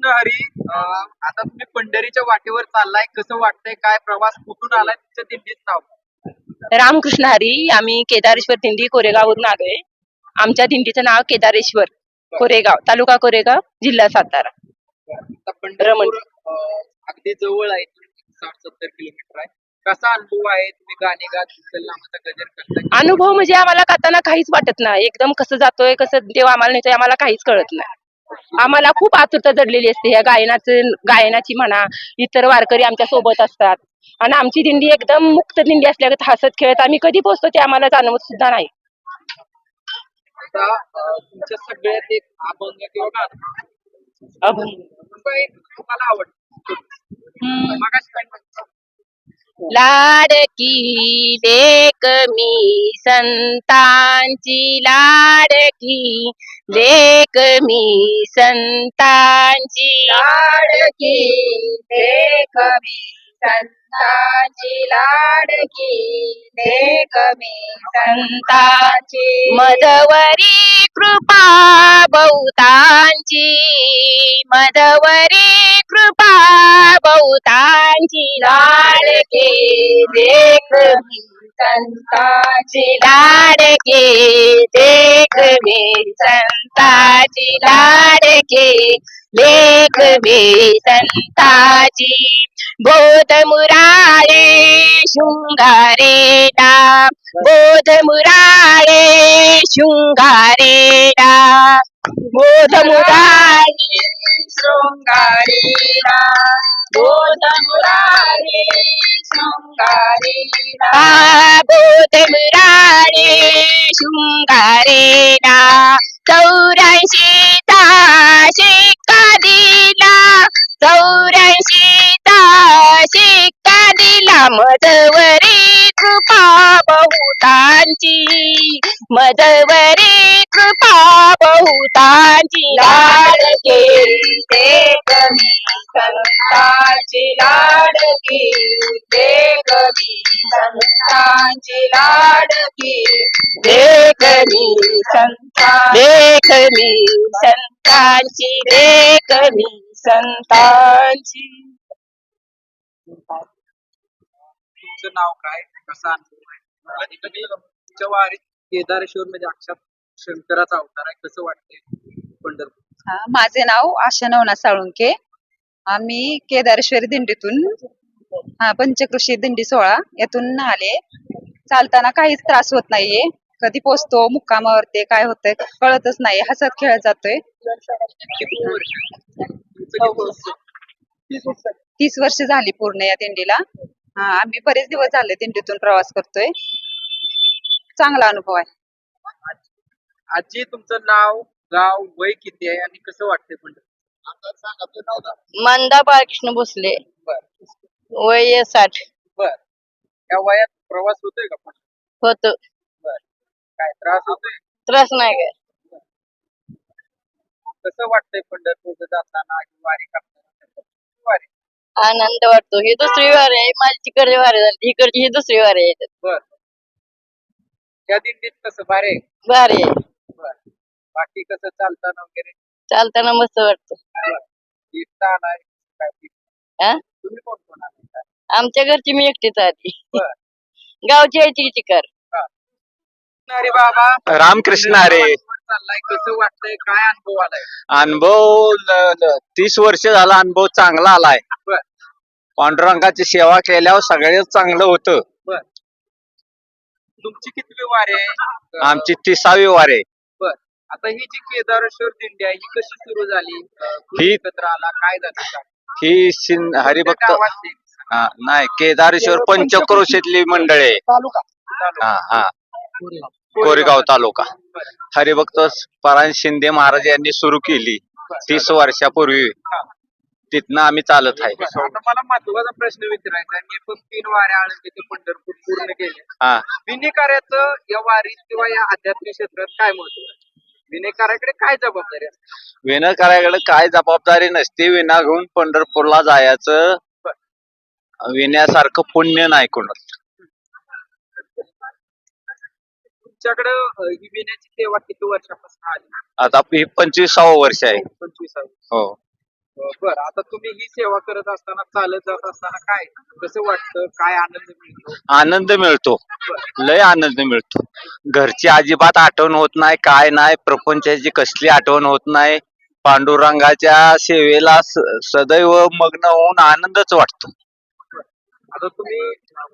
रामकृष्ण हरी आता तुम्ही पंढरीच्या वाटेवर चाललाय कसं वाटतंय काय प्रवास कुठून आलाय तुमच्या दिंडीत नाव? रामकृष्ण हरी आम्ही केदारेश्वर दिंडी कोरेगाववरून आलोय. आमच्या दिंडीचं नाव केदारेश्वर कोरेगाव तालुका कोरेगाव जिल्हा सातारा. अं, अगदी जवळ आहे साठ सत्तर किलोमीटर आहे. कसा अनुभव आहे तुम्ही गाणे गात अनुभव म्हणजे आम्हाला करताना काहीच वाटत नाही. एकदम कसं जातोय कसं देव आम्हाला नेतोय आम्हाला काहीच कळत नाही. आम्हाला खूप आतुरता जडलेली असते ह्या गायनाचं गायनाची म्हणा इतर वारकरी आमच्यासोबत असतात. आणि आमची दिंडी एकदम मुक्त दिंडी असल्यागत हसत खेळत आम्ही कधी पोहोचतो ते आम्हाला जाणवत सुद्धा नाही. आता अं, तुमच्या सगळ्यात एक अभंग किंवा गाणं अभंग. काय तुम्हाला आवडतं. मगाशी काय म्हणता? लाडकी लेक मी संतांची लाडकी. लेक मी संतांची लाडकी. लेक मी संतांची लाडकी. लेक मी संतांची. मदवरी कृपा बहुतांची. मदवरी कृपा बहुतांची. लाडके देख मी संताची लाडके देख मी संताची लाडके लेख मी संताची बोध मुराळे शृंगारेडा. बोध मुराळे शृंगारेडा. बोध मुराळे शृंगारेडा. बोध मुराळे मुराळे शृंगारेला चौऱ्याऐंशी शिक्का दिला चौऱ्याऐंशी शिक्का दिला मदवरी कृपा बहुतांची मदवरी कृपा बहुतांची लाडके देख मी संतांची लाडकी देख संतांची लाडकी. देख मी संता देख मी संतांची देख मी संतांची. तुमचं नाव काय? कसा आणि कधी तुमच्या वारीत केदारेश्वर म्हणजे अक्षात शंकराचा अवतार आहे कसं वाटतंय? पंढरपूर. हा, माझे नाव आशा नवनाथ साळुंके. आम्ही केदारेश्वरी दिंडीतून हा पंचकृषी दिंडी सोहळा. यातून आले चालताना काहीच त्रास होत नाहीये. कधी पोचतो मुक्कामावरती काय होतंय कळतच नाही. हसत खेळत जातोय. तीस वर्ष झाली पूर्ण या दिंडीला. हा आम्ही बरेच दिवस झाले दिंडीतून प्रवास करतोय. चांगला अनुभव आहे. आजी तुमचं नाव गाव वय किती आहे आणि कसं वाटतंय पंढरपूर? मंदा बाळकृष्ण भोसले. वय साठ. बर. या वयात प्रवास होतोय का पण? होत. बर. काय त्रास होतोय? त्रास नाही काय. कसं वाटतंय पंढरपूर जाताना किंवा वारी करताना वारी. आनंद वाटतो. ही दुसरी वारी आहे. माझी तिकडची वारी झाली. इकडची ही दुसरी वारी आहे. बर. या दिंडीत कसं भारे भारी आहे. बर. बाकी कसं चालताना वगैरे? चालताना मस्त वाटतं. आलाय काय? हा? तुम्ही कोण कोण आलाय? आमच्या घरची मी एकटीच बर. गावची आहे ती चिकार अरे बाबा. रामकृष्ण हरे चाललाय कसं वाटतंय? काय अनुभव आलाय? अनुभव ल- ल- तीस वर्ष झाला अनुभव चांगला आलाय. बर. पांडुरंगाची सेवा केल्यावर सगळेच चांगलं होतं. तुमची कितवी वारी आहे? आमची तिसावी वारे आता ही जी केदारेश्वर दिंडी आहे ही कशी सुरू झाली? अं, कोण ही- एकत्र आला? काय झालं? ही सिन हरिभक्त गावातली हा, नाही केदारेश्वर पंचक्रोशीतली मंडळी आहे. तालुका. हा हा. कोरेगाव तालुका. हरिभक्त परायण शिंदे महाराज यांनी सुरू केली. तीस वर्षापूर्वी. तिथनं आम्ही चालत आहे. आता मला महत्त्वाचा प्रश्न विचारायचा आहे. मी पण तीन वाऱ्या आळंदी ते पंढरपूर पूर्ण केले. हा. विनेकार्याचं या वारीत किंवा या आध्यात्मिक क्षेत्रात काय महत्त्व आहे? विनेकाराकडे काय जबाबदारी असते विनाकाराकडे काय जबाबदारी नसते. विना घेऊन पंढरपूरला जायचं विण्यासारखं पुण्य नाही कोणाला. तुमच्याकडे ही विण्याची सेवा किती वर्षापासून आली? आता हे पंचवीसावं वर्ष आहे. पंचवीस हो. बर आता तुम्ही ही सेवा करत असताना चालत जात असताना काय कसं वाटतं? काय आनंद मिळतो? आनंद मिळतो. लय आनंद मिळतो. घरची अजिबात आठवण होत नाही काय नाही प्रपंचाची कसली आठवण होत नाही. पांडुरंगाच्या सेवेला स- सदैव मग्न होऊन आनंदच वाटतो. आता तुम्ही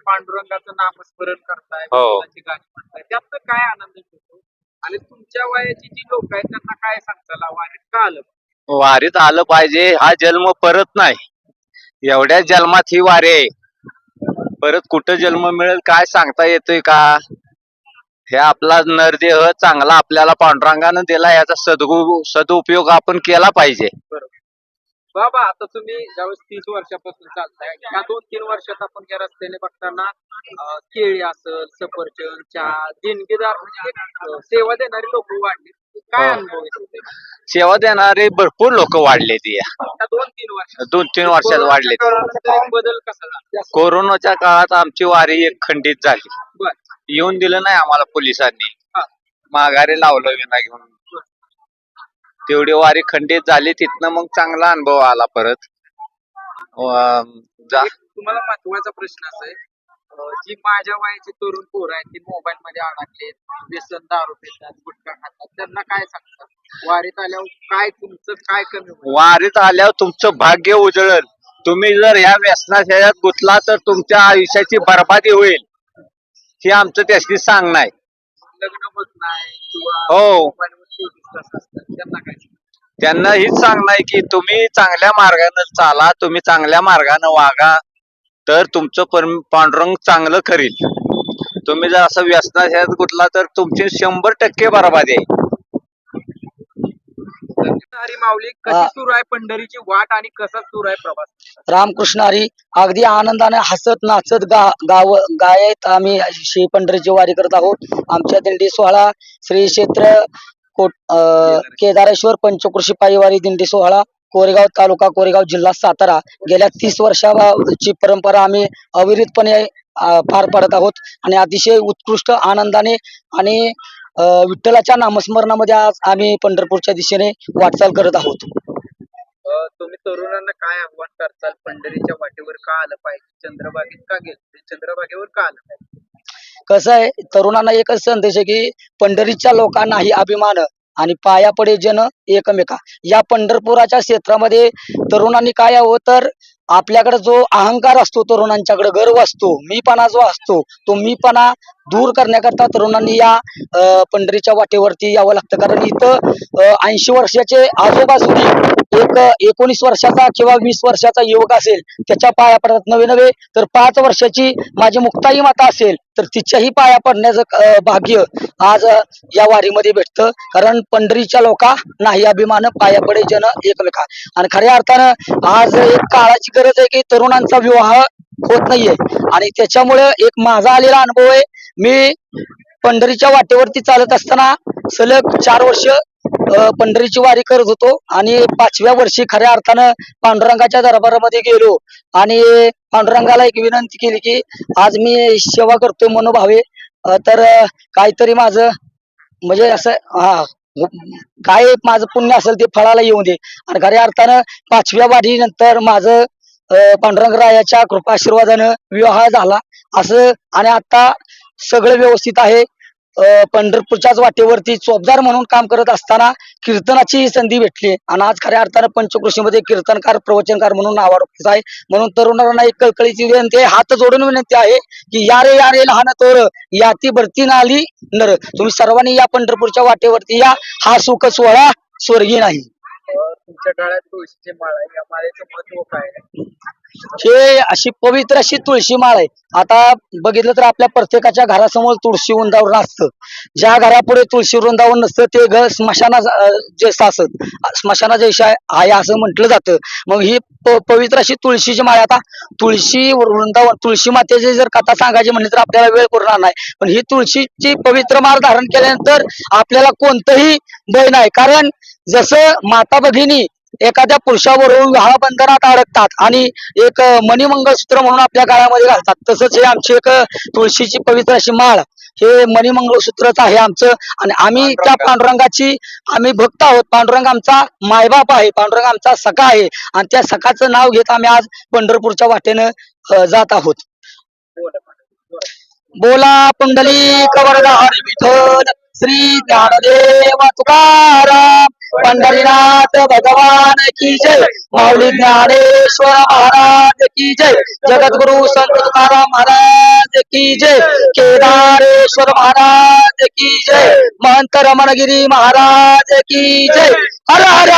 पांडुरंगाचं नामस्मरण करताय हो. गाणी म्हणताय त्यातनं काय आनंद मिळतो आणि तुमच्या वयाची जी लोक आहेत त्यांना काय सांगताला वारीत का आलं? वारीत आलं पाहिजे हा जन्म परत नाही. एवढ्या जन्मात ही वारी आहे. परत कुठं जन्म मिळेल काय सांगता येतोय का? हे आपला नरदेह चांगला आपल्याला पांडुरंगानं दिला याचा सदगु सदुपयोग आपण केला पाहिजे. बाबा आता तुम्ही ज्यावेळेस तीस वर्षापासून चालताय या दोन तीन वर्षात आपण या रस्त्याने बघताना अं, केळी असल सफरचंद चहा देणगीदार म्हणजे सेवा देणारी लोक वाढली. काय हो. अनुभव आहे तुमचे? सेवा देणारे भरपूर लोक वाढले ती. या दोन तीन वर्षात. दोन तीन वर्षात वाढले कोरोनाच्या काळात बदल कसा झाला? कोरोनाच्या काळात आमची वारी एक खंडित झाली. बर. येऊन दिलं नाही आम्हाला पोलिसांनी. हा. माघारी लावलं विना घेऊन. तेवढी वारी खंडित झाली तिथनं मग चांगला अनुभव आला परत. जा. तुम्हाला महत्त्वाचा प्रश्न असा आहे जी माझ्या वयाची तरुण पोरं आहेत ती मोबाईल मध्ये अडकले व्यसन दारू पितात गुटखा खातात त्यांना काय सांगतात वारीत आल्यावर काय तुमचं काय कमी होईल? वारीत आल्यावर तुमचं भाग्य उजळल. तुम्ही जर ह्या व्यसनाशयात गुंतला तर तुमच्या आयुष्याची बर्बादी होईल. हे आमचं त्याची सांगणं आहे. लग्न होत नाही किंवा हो. त्यांना हीच सांगणं आहे की तुम्ही चांगल्या मार्गानं चाला तुम्ही चांगल्या मार्गानं वागा तर तुमचं परम पांडुरंग चांगलं करील. तुम्ही जर असं व्यसनाशयात गुंतला तर तुमची शंभर टक्के बर्बादी आहे. हरी माऊली कशी हा. सुरू आहे पंढरीची वाट आणि कसा सुरू आहे प्रवास? रामकृष्ण हरी अगदी आनंदाने हसत नाचत गा गाव गायत आम्ही श्री पंढरीची वारी करत आहोत. आमच्या दिंडी सोहळा श्री क्षेत्र कोट केदारेश्वर. पंचकृषी पायीवारी दिंडी सोहळा कोरेगाव तालुका कोरेगाव जिल्हा सातारा. गेल्या तीस वर्षाची परंपरा आम्ही अविरतपणे पार पाडत आहोत. आणि अतिशय उत्कृष्ट आनंदाने आणि विठ्ठलाच्या नामस्मरणामध्ये आज आम्ही पंढरपूरच्या दिशेने वाटचाल करत आहोत. तुम्ही तरुणांना काय आव्हान करताल? पंढरीच्या वाटेवर का आलं पाहिजे? चंद्रभागेत का गेलं चंद्रभागेवर का आलं पाहिजे? कसं आहे तरुणांना एकच संदेश आहे की पंढरीच्या लोकांनाही अभिमान आणि पाया पडे जन एकमेका. या पंढरपुराच्या क्षेत्रामध्ये तरुणांनी काय हवं तर आपल्याकडे जो अहंकार असतो तरुणांच्याकडे गर्व असतो मीपणा जो असतो तो मीपणा दूर करण्याकरता तरुणांनी या पंढरीच्या वाटेवरती यावं लागतं. कारण इथं ऐंशी वर्षाचे आजोबा सुद्धा एक एकोणीस वर्षाचा किंवा वीस वर्षाचा युवक असेल त्याच्या पाया पडतात नवे नवे. तर पाच वर्षाची माझी मुक्ताई माता असेल तर तिच्याही पाया पडण्याचं भाग्य आज या वारीमध्ये भेटतं. कारण पंढरीच्या लोका नाही अभिमान पाया पडे जन एकमेका. आणि खऱ्या अर्थानं आज एक काळाची गरज आहे की तरुणांचा विवाह होत नाहीये. आणि त्याच्यामुळे एक माझा आलेला अनुभव आहे. मी पंढरीच्या वाटेवरती चालत असताना सलग चार वर्ष पंढरीची वारी करत होतो आणि पाचव्या वर्षी खऱ्या अर्थानं पांडुरंगाच्या दरबारामध्ये गेलो. आणि पांडुरंगाला एक विनंती केली की आज मी सेवा करतोय मनोभावे तर काहीतरी माझं म्हणजे असं हा काय माझं पुण्य असेल ते फळाला येऊ दे. आणि खऱ्या अर्थानं पाचव्या वारीनंतर माझं अं, पांडुरंगरायाच्या कृपा आशीर्वादानं विवाह झाला. असं आणि आता सगळं व्यवस्थित आहे. पंढरपूरच्याच वाटेवरती चोपदार म्हणून काम करत असताना कीर्तनाची संधी भेटली. आणि आज खऱ्या अर्थानं पंचकृषीमध्ये कीर्तनकार प्रवचनकार म्हणून नावारूपास आहे. म्हणून तरुणांना एक कळकळीची विनंती आहे. हात जोडून विनंती आहे की या रे या रे लहान तोर याती भरती नाली नर. तुम्ही सर्वांनी या पंढरपूरच्या वाटेवरती या. हा सुख सोहळा स्वर्गीय नाही. तुमच्या गळ्यात तुळशीची माळा या माळेचं महत्त्व काय आहे? हे अशी पवित्र अशी तुळशी माळ आहे. आता बघितलं तर आपल्या प्रत्येकाच्या घरासमोर तुळशी वृंदावन असतं ज्या घरापुढे तुळशी वृंदावन नसतं ते घर स्मशाना जैसा असत. स्मशाना जैसा आहे असं म्हटलं जातं. मग ही पवित्र अशी तुळशीची माळ आता तुळशी वृंदावन तुळशी मातेची जर कथा सांगायची म्हणली तर आपल्याला वेळ पुरणार नाही. पण ही तुळशीची पवित्र माळ धारण केल्यानंतर आपल्याला कोणतंही भय नाही. कारण जसं माता भगिनी एखाद्या पुरुषावरून बंधनात अडकतात आणि एक मणिमंगळसूत्र म्हणून आपल्या गळ्यामध्ये घालतात. तसंच हे आमची एक तुळशीची पवित्र अशी माळ. हे मणिमंगळसूत्रच आहे आमचं. आणि आम्ही त्या पांडुरंगाची आम्ही भक्त आहोत. पांडुरंग आमचा मायबाप आहे. पांडुरंग आमचा सखा आहे. आणि त्या सखाचं नाव घेत आम्ही आज पंढरपूरच्या वाटेनं जात आहोत. बोला पुंडली कवरदा हरी विठ्ठल श्री ज्ञानदेव तुकाराम. पंढरीनाथ भगवान की जय। मौली ज्ञानेश्वर महाराज की जय। जगत गुरु संतारा महाराज की जय। केदारेश्वर महाराज की जय। महंत रमणगिरी महाराज की जय। हर हर